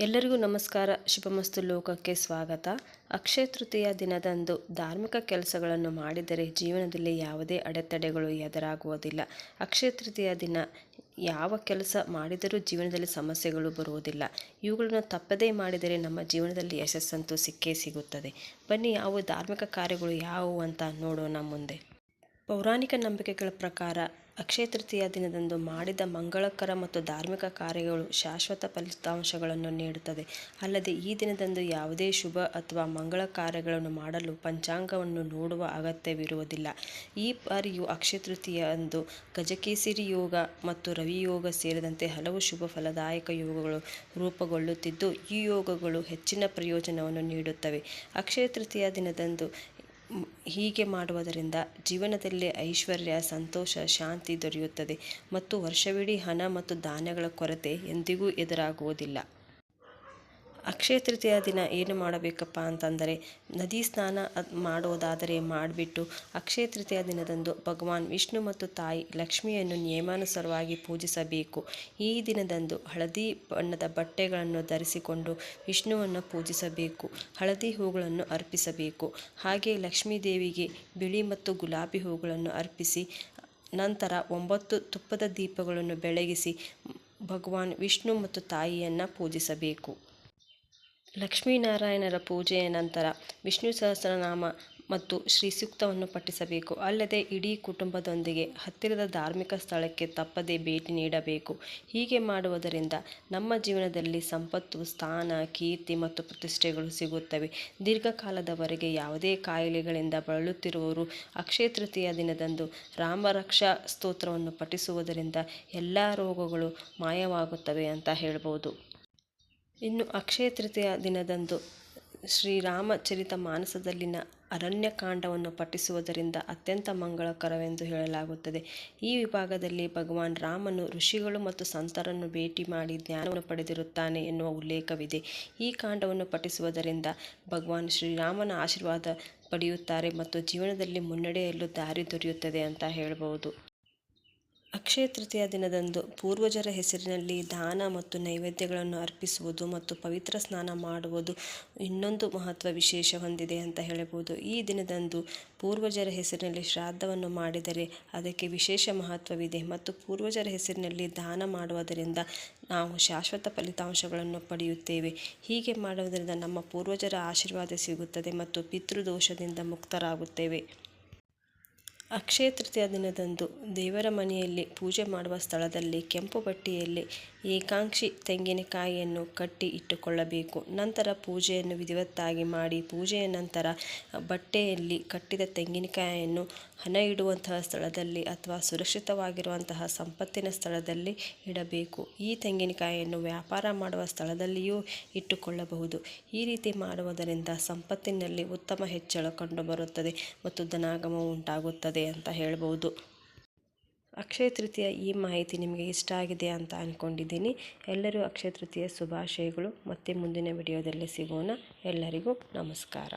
ಎಲ್ಲರಿಗೂ ನಮಸ್ಕಾರ. ಶುಭಮಸ್ತು ಲೋಕಕ್ಕೆ ಸ್ವಾಗತ. ಅಕ್ಷಯ ತೃತೀಯ ದಿನದಂದು ಧಾರ್ಮಿಕ ಕೆಲಸಗಳನ್ನು ಮಾಡಿದರೆ ಜೀವನದಲ್ಲಿ ಯಾವುದೇ ಅಡೆತಡೆಗಳು ಎದುರಾಗುವುದಿಲ್ಲ. ಅಕ್ಷಯ ತೃತೀಯ ದಿನ ಯಾವ ಕೆಲಸ ಮಾಡಿದರೂ ಜೀವನದಲ್ಲಿ ಸಮಸ್ಯೆಗಳು ಬರುವುದಿಲ್ಲ. ಇವುಗಳನ್ನು ತಪ್ಪದೇ ಮಾಡಿದರೆ ನಮ್ಮ ಜೀವನದಲ್ಲಿ ಯಶಸ್ಸಂತೂ ಸಿಕ್ಕೇ ಸಿಗುತ್ತದೆ. ಬನ್ನಿ ಯಾವ ಧಾರ್ಮಿಕ ಕಾರ್ಯಗಳು ಯಾವುವು ಅಂತ ನೋಡೋಣ ಮುಂದೆ. ಪೌರಾಣಿಕ ನಂಬಿಕೆಗಳ ಪ್ರಕಾರ ಅಕ್ಷಯ ತೃತೀಯ ದಿನದಂದು ಮಾಡಿದ ಮಂಗಳಕರ ಮತ್ತು ಧಾರ್ಮಿಕ ಕಾರ್ಯಗಳು ಶಾಶ್ವತ ಫಲಿತಾಂಶಗಳನ್ನು ನೀಡುತ್ತದೆ. ಅಲ್ಲದೆ ಈ ದಿನದಂದು ಯಾವುದೇ ಶುಭ ಅಥವಾ ಮಂಗಳ ಕಾರ್ಯಗಳನ್ನು ಮಾಡಲು ಪಂಚಾಂಗವನ್ನು ನೋಡುವ ಅಗತ್ಯವಿರುವುದಿಲ್ಲ. ಈ ಬಾರಿಯು ಅಕ್ಷಯ ತೃತೀಯ ಅಂದು ಗಜಕೇಸರಿ ಯೋಗ ಮತ್ತು ರವಿಯೋಗ ಸೇರಿದಂತೆ ಹಲವು ಶುಭ ಫಲದಾಯಕ ಯೋಗಗಳು ರೂಪುಗೊಳ್ಳುತ್ತಿದ್ದು, ಈ ಯೋಗಗಳು ಹೆಚ್ಚಿನ ಪ್ರಯೋಜನವನ್ನು ನೀಡುತ್ತವೆ. ಅಕ್ಷಯ ತೃತೀಯ ದಿನದಂದು ಹೀಗೆ ಮಾಡುವುದರಿಂದ ಜೀವನದಲ್ಲಿ ಐಶ್ವರ್ಯ, ಸಂತೋಷ, ಶಾಂತಿ ದೊರೆಯುತ್ತದೆ. ಮತ್ತು ವರ್ಷವಿಡೀ ಹಣ ಮತ್ತು ಧಾನ್ಯಗಳ ಕೊರತೆ ಎಂದಿಗೂ ಎದುರಾಗುವುದಿಲ್ಲ. ಅಕ್ಷಯ ತೃತೀಯ ದಿನ ಏನು ಮಾಡಬೇಕಪ್ಪ ಅಂತಂದರೆ ನದಿ ಸ್ನಾನ ಮಾಡೋದಾದರೆ ಮಾಡಿಬಿಟ್ಟು ಅಕ್ಷಯ ತೃತೀಯ ದಿನದಂದು ಭಗವಾನ್ ವಿಷ್ಣು ಮತ್ತು ತಾಯಿ ಲಕ್ಷ್ಮಿಯನ್ನು ನಿಯಮಾನುಸಾರವಾಗಿ ಪೂಜಿಸಬೇಕು. ಈ ದಿನದಂದು ಹಳದಿ ಬಣ್ಣದ ಬಟ್ಟೆಗಳನ್ನು ಧರಿಸಿಕೊಂಡು ವಿಷ್ಣುವನ್ನು ಪೂಜಿಸಬೇಕು. ಹಳದಿ ಹೂಗಳನ್ನು ಅರ್ಪಿಸಬೇಕು. ಹಾಗೆ ಲಕ್ಷ್ಮೀ ದೇವಿಗೆ ಬಿಳಿ ಮತ್ತು ಗುಲಾಬಿ ಹೂಗಳನ್ನು ಅರ್ಪಿಸಿ, ನಂತರ ಒಂಬತ್ತು ತುಪ್ಪದ ದೀಪಗಳನ್ನು ಬೆಳಗಿಸಿ ಭಗವಾನ್ ವಿಷ್ಣು ಮತ್ತು ತಾಯಿಯನ್ನು ಪೂಜಿಸಬೇಕು. ಲಕ್ಷ್ಮೀನಾರಾಯಣರ ಪೂಜೆಯ ನಂತರ ವಿಷ್ಣು ಸಹಸ್ರನಾಮ ಮತ್ತು ಶ್ರೀ ಸೂಕ್ತವನ್ನು ಪಠಿಸಬೇಕು. ಅಲ್ಲದೆ ಇಡೀ ಕುಟುಂಬದೊಂದಿಗೆ ಹತ್ತಿರದ ಧಾರ್ಮಿಕ ಸ್ಥಳಕ್ಕೆ ತಪ್ಪದೇ ಭೇಟಿ ನೀಡಬೇಕು. ಹೀಗೆ ಮಾಡುವುದರಿಂದ ನಮ್ಮ ಜೀವನದಲ್ಲಿ ಸಂಪತ್ತು, ಸ್ಥಾನ, ಕೀರ್ತಿ ಮತ್ತು ಪ್ರತಿಷ್ಠೆಗಳು ಸಿಗುತ್ತವೆ. ದೀರ್ಘಕಾಲದವರೆಗೆ ಯಾವುದೇ ಕಾಯಿಲೆಗಳಿಂದ ಬಳಲುತ್ತಿರುವವರು ಅಕ್ಷಯ ತೃತೀಯ ದಿನದಂದು ರಾಮರಕ್ಷಾ ಸ್ತೋತ್ರವನ್ನು ಪಠಿಸುವುದರಿಂದ ಎಲ್ಲ ರೋಗಗಳು ಮಾಯವಾಗುತ್ತವೆ ಅಂತ ಹೇಳ್ಬೋದು. ಇನ್ನು ಅಕ್ಷಯ ತೃತೀಯ ದಿನದಂದು ಶ್ರೀರಾಮಚರಿತ ಮಾನಸದಲ್ಲಿನ ಅರಣ್ಯಕಾಂಡವನ್ನು ಪಠಿಸುವುದರಿಂದ ಅತ್ಯಂತ ಮಂಗಳಕರವೆಂದು ಹೇಳಲಾಗುತ್ತದೆ. ಈ ವಿಭಾಗದಲ್ಲಿ ಭಗವಾನ್ ರಾಮನು ಋಷಿಗಳು ಮತ್ತು ಸಂತರನ್ನು ಭೇಟಿ ಮಾಡಿ ಜ್ಞಾನವನ್ನು ಪಡೆದಿರುತ್ತಾನೆ ಎನ್ನುವ ಉಲ್ಲೇಖವಿದೆ. ಈ ಕಾಂಡವನ್ನು ಪಠಿಸುವುದರಿಂದ ಭಗವಾನ್ ಶ್ರೀರಾಮನ ಆಶೀರ್ವಾದ ಪಡೆಯುತ್ತಾರೆ ಮತ್ತು ಜೀವನದಲ್ಲಿ ಮುನ್ನಡೆಯಲು ದಾರಿ ದೊರೆಯುತ್ತದೆ ಅಂತ ಹೇಳ್ಬೋದು ಅಕ್ಷಯ ತೃತೀಯ ದಿನದಂದು ಪೂರ್ವಜರ ಹೆಸರಿನಲ್ಲಿ ದಾನ ಮತ್ತು ನೈವೇದ್ಯಗಳನ್ನು ಅರ್ಪಿಸುವುದು ಮತ್ತು ಪವಿತ್ರ ಸ್ನಾನ ಮಾಡುವುದು ಇನ್ನೊಂದು ಮಹತ್ವ ವಿಶೇಷ ಹೊಂದಿದೆ ಅಂತ ಹೇಳಬಹುದು. ಈ ದಿನದಂದು ಪೂರ್ವಜರ ಹೆಸರಿನಲ್ಲಿ ಶ್ರಾದ್ದವನ್ನು ಮಾಡಿದರೆ ಅದಕ್ಕೆ ವಿಶೇಷ ಮಹತ್ವವಿದೆ ಮತ್ತು ಪೂರ್ವಜರ ಹೆಸರಿನಲ್ಲಿ ದಾನ ಮಾಡುವುದರಿಂದ ನಾವು ಶಾಶ್ವತ ಫಲಿತಾಂಶಗಳನ್ನು ಪಡೆಯುತ್ತೇವೆ. ಹೀಗೆ ಮಾಡುವುದರಿಂದ ನಮ್ಮ ಪೂರ್ವಜರ ಆಶೀರ್ವಾದ ಸಿಗುತ್ತದೆ ಮತ್ತು ಪಿತೃದೋಷದಿಂದ ಮುಕ್ತರಾಗುತ್ತೇವೆ. ಅಕ್ಷಯ ತೃತೀಯ ದಿನದಂದು ದೇವರ ಮನೆಯಲ್ಲಿ ಪೂಜೆ ಮಾಡುವ ಸ್ಥಳದಲ್ಲಿ ಕೆಂಪು ಬಟ್ಟೆಯಲ್ಲಿ ಏಕಾಂಕ್ಷಿ ತೆಂಗಿನಕಾಯಿಯನ್ನು ಕಟ್ಟಿ ಇಟ್ಟುಕೊಳ್ಳಬೇಕು. ನಂತರ ಪೂಜೆಯನ್ನು ವಿಧಿವತ್ತಾಗಿ ಮಾಡಿ, ಪೂಜೆಯ ನಂತರ ಬಟ್ಟೆಯಲ್ಲಿ ಕಟ್ಟಿದ ತೆಂಗಿನಕಾಯಿಯನ್ನು ಹಣ ಇಡುವಂತಹ ಸ್ಥಳದಲ್ಲಿ ಅಥವಾ ಸುರಕ್ಷಿತವಾಗಿರುವಂತಹ ಸಂಪತ್ತಿನ ಸ್ಥಳದಲ್ಲಿ ಇಡಬೇಕು. ಈ ತೆಂಗಿನಕಾಯಿಯನ್ನು ವ್ಯಾಪಾರ ಮಾಡುವ ಸ್ಥಳದಲ್ಲಿಯೂ ಇಟ್ಟುಕೊಳ್ಳಬಹುದು. ಈ ರೀತಿ ಮಾಡುವುದರಿಂದ ಸಂಪತ್ತಿನಲ್ಲಿ ಉತ್ತಮ ಹೆಚ್ಚಳ ಕಂಡುಬರುತ್ತದೆ ಮತ್ತು ಧನಾಗಮ ಉಂಟಾಗುತ್ತದೆ. ಅಂತ ಹೇಳ್ಬೋದು. ಅಕ್ಷಯ ತೃತೀಯ ಈ ಮಾಹಿತಿ ನಿಮಗೆ ಇಷ್ಟ ಆಗಿದೆ ಅಂತ ಅಂದ್ಕೊಂಡಿದ್ದೀನಿ ಎಲ್ಲರೂ ಅಕ್ಷಯ ತೃತೀಯ ಶುಭಾಶಯಗಳು. ಮತ್ತೆ ಮುಂದಿನ ವಿಡಿಯೋದಲ್ಲಿ ಸಿಗೋಣ. ಎಲ್ಲರಿಗೂ ನಮಸ್ಕಾರ.